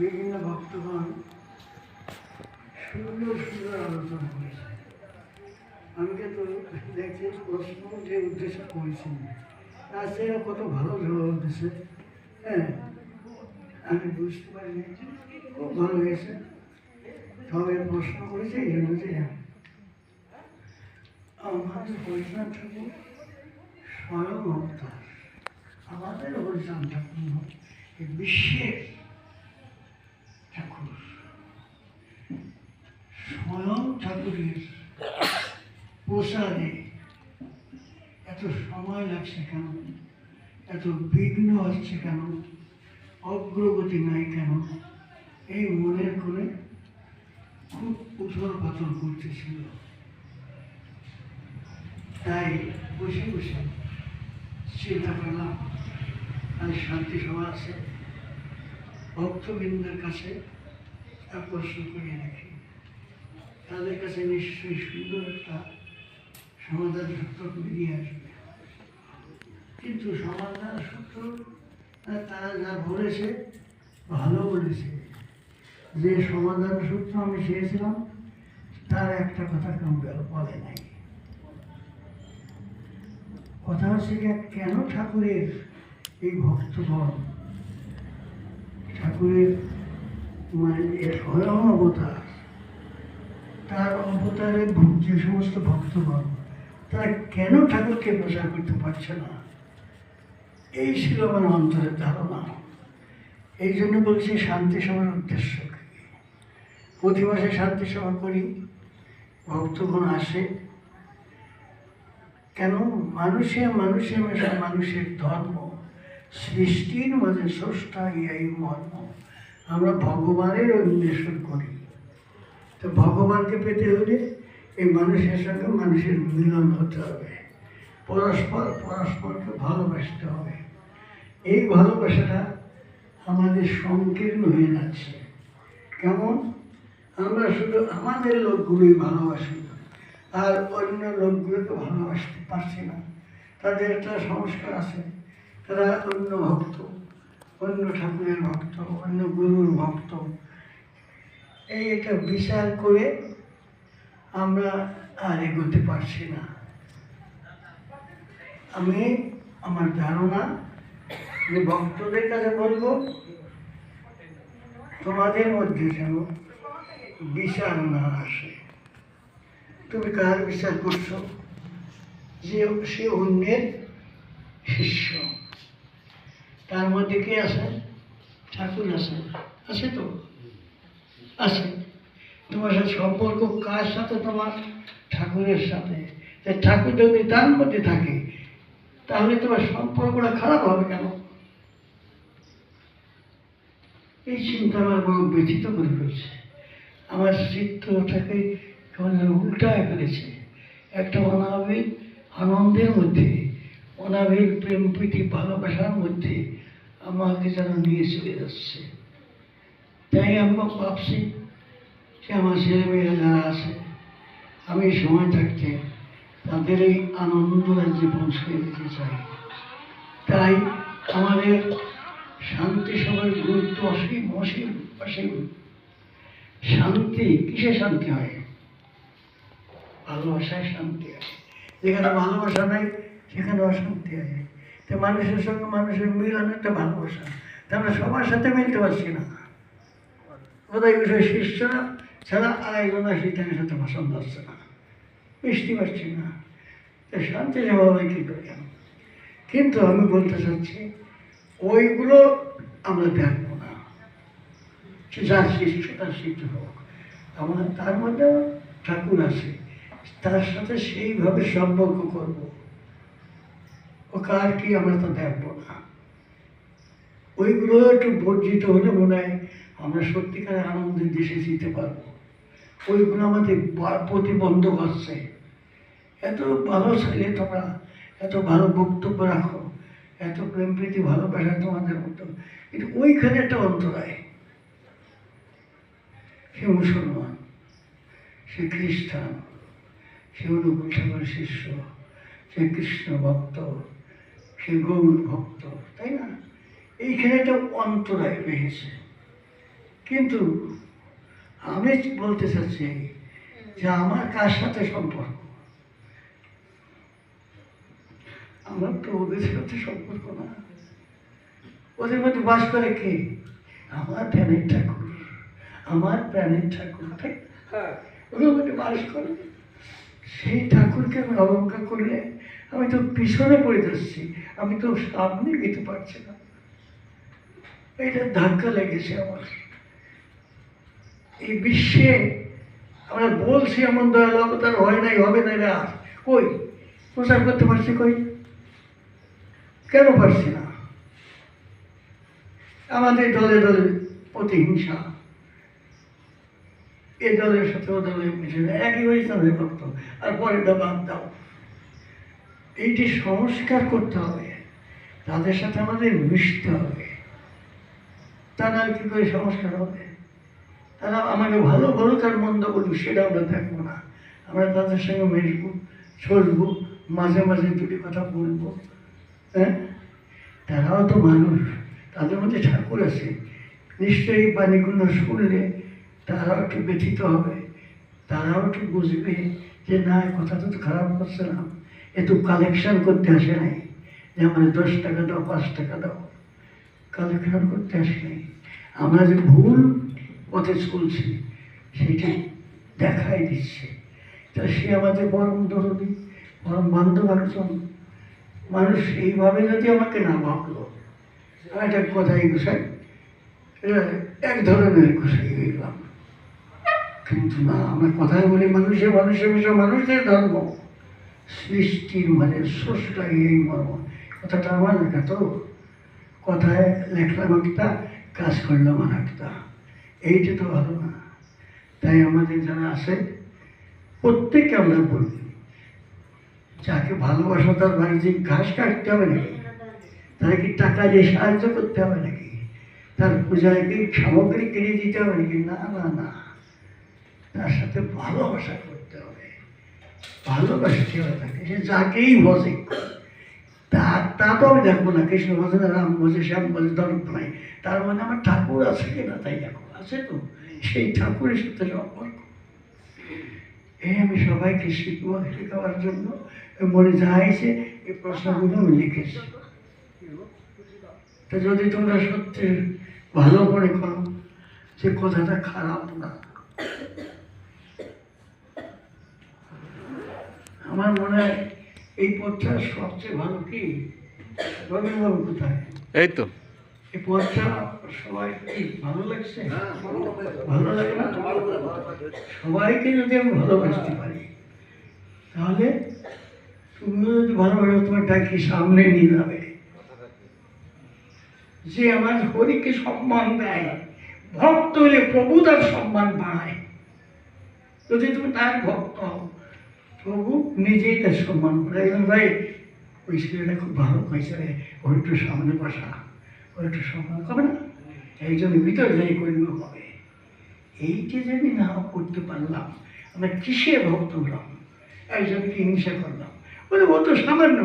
বিভিন্ন ভক্তগণ সুন্দর সুন্দর আলোচনা করেছে। আমি তো দেখছি, প্রশ্ন যে উদ্দেশ্য করেছি আজকে কত ভালো জবাব দিছে হ্যাঁ আমি বুঝতে পারিনি। খুব ভালো হয়েছে। সবাই প্রশ্ন করেছে, এই জন্য যে আমাদের হরিচাঁদ ঠাকুর স্বয়ং অবতার। আমাদের হরিচাঁদ ঠাকুর বিশ্বের ঠাকুর স্বয়ং ঠাকুরের প্রসারে এত সময় লাগছে কেন? এত বিঘ্ন হচ্ছে কেন? অগ্রগতি নাই কেন? এই মনের করে খুব উথল পাথর করতেছিল। তাই বসে বসে চিন্তা করলাম, আজ শান্তি সভা আছে। ভক্তবৃন্দের কাছে প্রশ্ন করে রাখি। তাদের কাছে নিশ্চয়ই সুন্দর একটা সমাধান সূত্র বেরিয়ে আসবে। কিন্তু সমাধান সূত্র তারা যা বলেছে, ভালো বলেছে। যে সমাধান সূত্র আমি চেয়েছিলাম, তার একটা কথা কেউ বলে নাই। কথা হচ্ছে কেন ঠাকুরের এই ভক্তগণ, ঠাকুরের মানে এ স্বয়ং অবতার। তার অবতারে যে সমস্ত ভক্তগণ তারা কেন ঠাকুরকে প্রচার করতে পারছে না? এই ছিল আমার অন্তরের ধারণা। এই জন্য বলছি শান্তি সভার উদ্দেশ্য প্রতি মাসে শান্তি সভা করি, ভক্তগণ আসে। কেন? মানুষে মানুষে মেশা মানুষের ধর্ম, সৃষ্টির মাঝে স্রষ্টা ইয়াই মর্ম। আমরা ভগবানের অন্বেষণ করি। তো ভগবানকে পেতে হলে এই মানুষের সঙ্গে মানুষের মিলন হতে হবে। পরস্পর, পরস্পরকে ভালোবাসতে হবে। এই ভালোবাসাটা আমাদের সংকীর্ণ হয়ে যাচ্ছে। কেমন? আমরা শুধু আমাদের লোকগুলোই ভালোবাসি আর অন্য লোকগুলোকে ভালোবাসতে পারছি না। তাদের একটা সংস্কার আছে, তারা অন্য ভক্ত। অন্য ঠাকুরের ভক্ত, অন্য গুরুর ভক্ত। এই একটা বিচার করে আমরা আর এগোতে পারছি না। আমি আমার ধারণা যে ভক্তদের কাছে বলব, তোমাদের মধ্যে যেন বিচার না আসে। তুমি কার বিচার করছ? যে সে অন্যের শিষ্য। তার মধ্যে কে আছে? ঠাকুর আছে। আছে তো? আছে। তোমার সাথে সম্পর্ক কার সাথে? তোমার ঠাকুরের সাথে। তা ঠাকুর যদি তার মধ্যে থাকে, তাহলে তোমার সম্পর্কটা খারাপ হবে কেন? এই চিন্তা আমার বড় ব্যথিত করে ফেলছে। আমার চিত্রটাকে উল্টায় ফেলেছে। একটা অনাবিল আনন্দের মধ্যে। অনাবিল প্রেম প্রীতি ভালোবাসার মধ্যে আমাকে যেন নিয়ে চলে যাচ্ছে। তাই আমরা ভাবছি যে আমার ছেলেমেয়েরা যারা আছে, আমি সময় থাকতে তাদের এই আনন্দ রাজ্যে পৌঁছে দিতে চাই। তাই আমাদের শান্তি সবার গুরুত্ব অসীম অসীম অসীম। শান্তি, কিসে শান্তি হয়? ভালোবাসায় শান্তি হয়। যেখানে ভালোবাসা নাই সেখানে অশান্তি হয়। তো মানুষের সঙ্গে মানুষের মিলন একটা ভালোবাসা। তা আমরা সবার সাথে মিলতে পারছি না। ওদের বিষয় শিষ্যরা ছাড়া আর একজন শীতের সাথে পছন্দ হচ্ছে না। মিষ্টি পারছি না। তো শান্তি স্বভাবে কী করে? কেন কিন্তু আমি বলতে চাচ্ছি, ওইগুলো আমরা দেখব না। যার শিষ্য, তার শিষ্য হোক। আমার তার মধ্যে ঠাকুর আছে। তার সাথে সেইভাবে সম্পর্ক করব। ও কার কি আমরা তো দেখব না। ওইগুলো একটু বর্জিত হলে মনে হয় আমরা সত্যিকার আনন্দের দেশে যেতে পারব। ওইগুলো আমাদের প্রতিবন্ধক হচ্ছে। এত ভালো ছেলে তোমরা, এত ভালো বক্তব্য রাখো, এত প্রেম প্রীতি ভালোবাসা তোমাদের মতো। কিন্তু ওইখানে একটা অন্তরায় সে মুসলমান, সে খ্রিস্টান, সে অনুকূল শিষ্য, সে কৃষ্ণ ভক্ত সে গৌর ভক্ত তাই না? এইখানে একটা অন্তরায় রয়েছে। কিন্তু আমি বলতে চাচ্ছি যে আমার কার সাথে সম্পর্ক? আমার তো ওদের সাথে সম্পর্ক না। ওদের মধ্যে বাস করে কে? আমার প্রাণের ঠাকুর। আমার প্রাণের ঠাকুর হ্যাঁ। ওদের মধ্যে বাস করে। সেই ঠাকুরকে আমি অবজ্ঞা করলে আমি তো পিছনে পড়ে যাচ্ছি। আমি তো সামনে যেতে পারছি না। এটা ধাক্কা লেগেছে আমার। এই বিশ্বে আমরা বলছি, এমন দয়াল অবতার হয় নাই, হবে না রে আর। কই? প্রচার করতে পারছি কই? কেন পারছি না? আমাদের দলে দলে প্রতিহিংসা। এ দলের সাথে ও দলের মিশে একই হয়েছে ভক্ত আর পরে বাদ দাও। এইটি সংস্কার করতে হবে। তাদের সাথে আমাদের মিশতে হবে। তা না কি করে সংস্কার হবে? তারা আমাকে ভালো বলুক আর মন্দ বলুক, সেটা আমরা দেখব না। আমরা তাদের সঙ্গে মিশবো, চলবো, মাঝে মাঝে দুটি কথা বলব। হ্যাঁ? তারাও তো মানুষ, তাদের মধ্যে ঠাকুর আছে। নিশ্চয়ই বাণীগুলো শুনলে তারাও একটু ব্যথিত হবে। তারাও একটু বুঝবে যে, না এ কথাটা তো খারাপ করছে না। এত কালেকশন করতে আসে নাই। যে আমাদের দশ টাকা দাও, পাঁচ টাকা দাও। কালেকশন করতে আসে নাই। আমরা যে ভুল পথে চলছি সেইটা দেখাই দিচ্ছে। তা সে আমাদের পরম দরদি পরম বান্ধব একজন মানুষ, এইভাবে যদি আমাকে না ভাবলো একটা কথাই গোসাই এক ধরনের গোসাই হইলাম। কিন্তু না, আমরা কথাই বলি মানুষের বিষয় মানুষের ধর্ম। সৃষ্টির মানে স্রষ্টাই এই মর্ম। কথাটা আমার লেখা তো। কথায় লেখলাম একটা কাজ করলাম আর একটা এইটা তো ভালো না। তাই আমাদের যারা আছে প্রত্যেকে আমরা বলি, যাকে ভালোবাসা তার বাণিজ্যিক ঘাস কাটতে হবে নাকি? তার কি টাকা দিয়ে সাহায্য করতে হবে নাকি? তার পূজায় কি সামগ্রী কিনে দিতে হবে নাকি? না না না। তার সাথে ভালোবাসা করতে ভালোবাসতে হবে তাকে? সে যাকেই বসে। তা তা তো আমি দেখব না। কৃষ্ণ বসে না রাম বসে, শ্যাম বসে দরদ নাই তার মানে আমার ঠাকুর আছে কিনা তাই দেখো, আছে তো। সেই ঠাকুরের সাথে সম্পর্ক। এই আমি সবাইকে শিখব শেখাবার জন্য মনে যাইছে এই প্রশ্নগুলো আমি লিখেছি। তা যদি তোমরা সত্যি ভালো মনে করো যে কথাটা খারাপ না। আমার মনে হয় এই পথটা সবচেয়ে ভালো কি? রবীন্দ্রবাবু কোথায়? এই তো। এই পথটা সবাই ভালো লাগছে? ভালো লাগে না? সবাইকে যদি আমি ভালোবাসতে পারি তাহলে তুমিও যদি ভালোবাসো তোমার ডাকি সামনে নিয়ে যাবে। যে আমার হরিকে সম্মান দেয় ভক্ত হলে প্রভু তার সম্মান বাড়ায়। যদি তুমি তার ভক্ত হও প্রভু নিজেই তার সম্মান করে ভাই ওই ছেলেটা খুব ভালো হয়েছে রে, ওর একটু সামনে বসা, ওর একটু সম্মান হবে না? একজন ভিতর যাই করিব হবে। এইটা যে আমি না করতে পারলাম, আমরা কিসে ভক্ত হলাম? একজনকে হিংসা করলাম। বলে, ও তো সামান্য